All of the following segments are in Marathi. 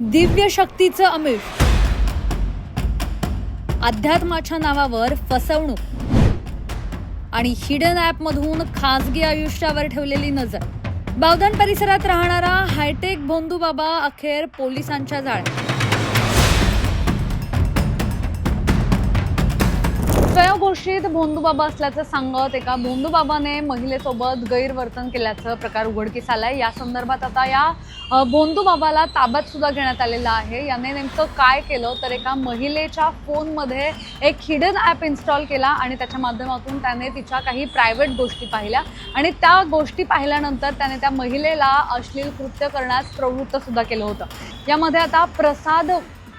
दिव्य शक्तीचं अमिष अध्यात्माच्या नावावर फसवणूक. आणि हिडन ॲपमधून खासगी आयुष्यावर ठेवलेली नजर. बावधन परिसरात राहणारा हायटेक भोंदू बाबा अखेर पोलिसांच्या जाळ्यात. स्वयंघोषित भोंदूबाबा असल्याचं सांगत एका भोंदूबाबाने महिलेसोबत गैरवर्तन केल्याचं प्रकार उघडकीस आलाय. या संदर्भात आता या अ, भोंदूबाबाला ताब्यात सुद्धा घेण्यात आलेला आहे. याने नेमकं काय केलं तर एका महिलेच्या फोनमध्ये एक हिडन ॲप इन्स्टॉल केला आणि त्याच्या माध्यमातून त्याने तिच्या काही प्रायव्हेट गोष्टी पाहिल्या आणि त्या गोष्टी पाहिल्यानंतर त्याने त्या महिलेला अश्लील कृत्य करण्यास प्रवृत्त सुद्धा केलं होतं. यामध्ये आता प्रसाद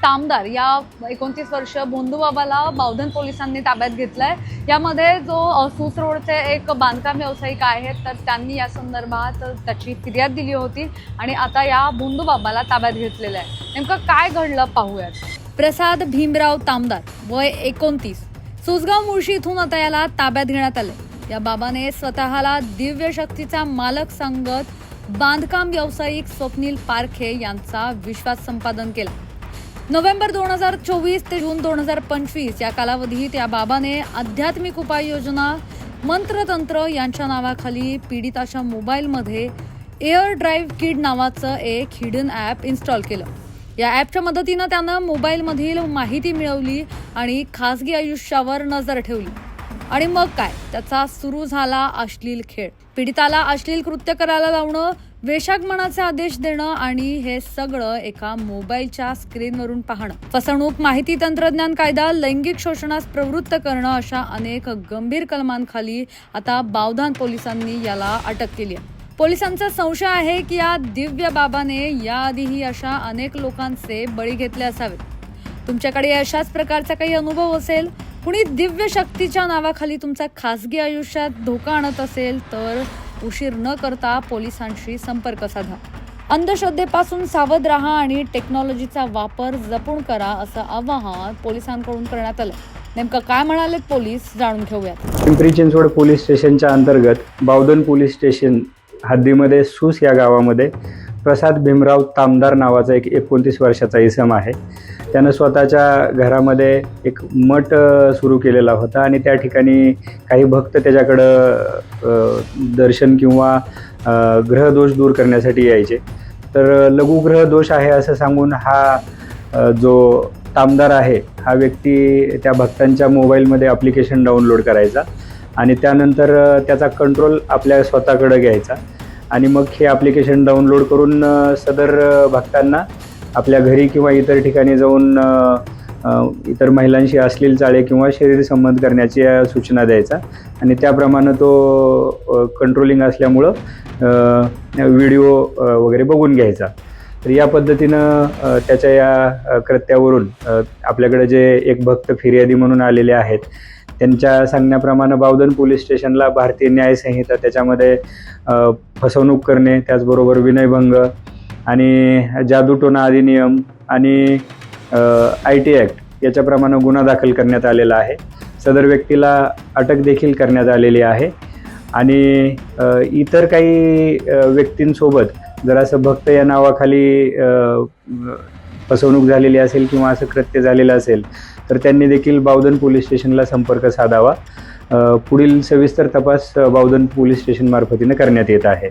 तामदार या एकोणतीस वर्ष बोंधूबाबाला बावधन पोलिसांनी ताब्यात घेतलाय. यामध्ये जो सूस रोडचे एक बांधकाम व्यावसायिक आहेत तर त्यांनी या संदर्भात त्याची फिर्याद दिली होती आणि आता या बोंदूबाबाला ताब्यात घेतलेलं आहे. नेमकं काय घडलं पाहूयात. प्रसाद भीमराव तामदार वय एकोणतीस सुसगाव मुळशी इथून आता याला ताब्यात घेण्यात आले या बाबाने स्वतःला दिव्य शक्तीचा मालक सांगत बांधकाम व्यावसायिक स्वप्नील पारखे यांचा विश्वास संपादन केला. नोव्हेंबर दोन हजार चोवीस ते जून दोन हजार पंचवीस या कालावधीत या बाबाने आध्यात्मिक उपाययोजना मंत्रतंत्र यांच्या नावाखाली पीडिताच्या मोबाईलमध्ये एअर ड्राईव्ह किड नावाचं एक हिडन ॲप इन्स्टॉल केलं. या ॲपच्या मदतीनं त्यानं मोबाईलमधील माहिती मिळवली आणि खासगी आयुष्यावर नजर ठेवली. आणि मग काय? त्याचा सुरू झाला अश्लील खेळ. पीडिताला अश्लील कृत्य करायला लावणं वेशागमनाचे आदेश देणं आणि हे सगळं एका मोबाईलच्या स्क्रीनवरून पाहणं. फसवणूक माहिती तंत्रज्ञान कायदा लैंगिक शोषणास प्रवृत्त करणं अशा अनेक गंभीर कलमांखाली आता बावधान पोलिसांनी याला अटक केली आहे. पोलिसांचा संशय आहे की या दिव्य बाबाने याआधीही अशा अनेक लोकांचे बळी घेतले असावेत. तुमच्याकडे अशाच प्रकारचा काही अनुभव असेल? कुणी दिव्य शक्तीच्या नावाखाली तुमचा खासगी आयुष्यात धोका आणत असेल तर उशीर न करता पोलिसांशी संपर्क साधा. अंधश्रद्धेपासून सावध राहा आणि टेक्नॉलॉजीचा वापर जपून करा असं आवाहन पोलिसांकडून करण्यात आलं. नेमकं काय म्हणाले पोलीस जाणून घेऊयात. पिंपरी चिंचवड पोलीस स्टेशनच्या अंतर्गत बावधन पोलीस स्टेशन हद्दीमध्ये सूस या गावामध्ये प्रसाद भीमराव तामदार नावाचा एक एकोणतीस वर्षाचा इसम आहे. त्यानं स्वतःच्या घरामध्ये एक मठ सुरू केलेला होता आणि त्या ठिकाणी काही भक्त त्याच्याकडं दर्शन किंवा ग्रहदोष दूर करण्यासाठी यायचे. तर लघुग्रह दोष आहे असं सांगून हा जो तामदार आहे हा व्यक्ती त्या भक्तांच्या मोबाईलमध्ये ॲप्लिकेशन डाउनलोड करायचा आणि त्यानंतर त्याचा कंट्रोल आपल्या स्वतःकडं घ्यायचा. आणि मग हे ॲप्लिकेशन डाउनलोड करून सदर भक्तांना आपल्या घरी किंवा इतर ठिकाणी जाऊन इतर महिलांशी अश्लील चाळे किंवा शरीर संबंध करण्याची सूचना द्यायचा. आणि त्याप्रमाणे तो कंट्रोलिंग असल्यामुळं व्हिडिओ वगैरे बघून घ्यायचा. तर या पद्धतीनं त्याच्या या कृत्यावरून आपल्याकडे जे एक भक्त फिर्यादी म्हणून आलेले आहेत त्यांच्या सांगण्याप्रमाणे बावधन पोलीस स्टेशनला भारतीय न्याय संहिता त्याच्यामध्ये फसवणूक करणे त्याचबरोबर विनयभंग आणि जादूटोना अधिनियम आणि आय टी ॲक्ट याच्याप्रमाणे गुन्हा दाखल करण्यात आलेला आहे. सदर व्यक्तीला अटक देखील करण्यात आलेली आहे. आणि इतर काही व्यक्तींसोबत जर असं भक्त या नावाखाली फसवणूक झालेली असेल किंवा असं कृत्य झालेलं असेल तर त्यांनी देखील बावधन पोलीस स्टेशनला संपर्क साधावा. पुढील सविस्तर तपास बावधन पोलीस स्टेशनमार्फतीनं करण्यात येत आहे.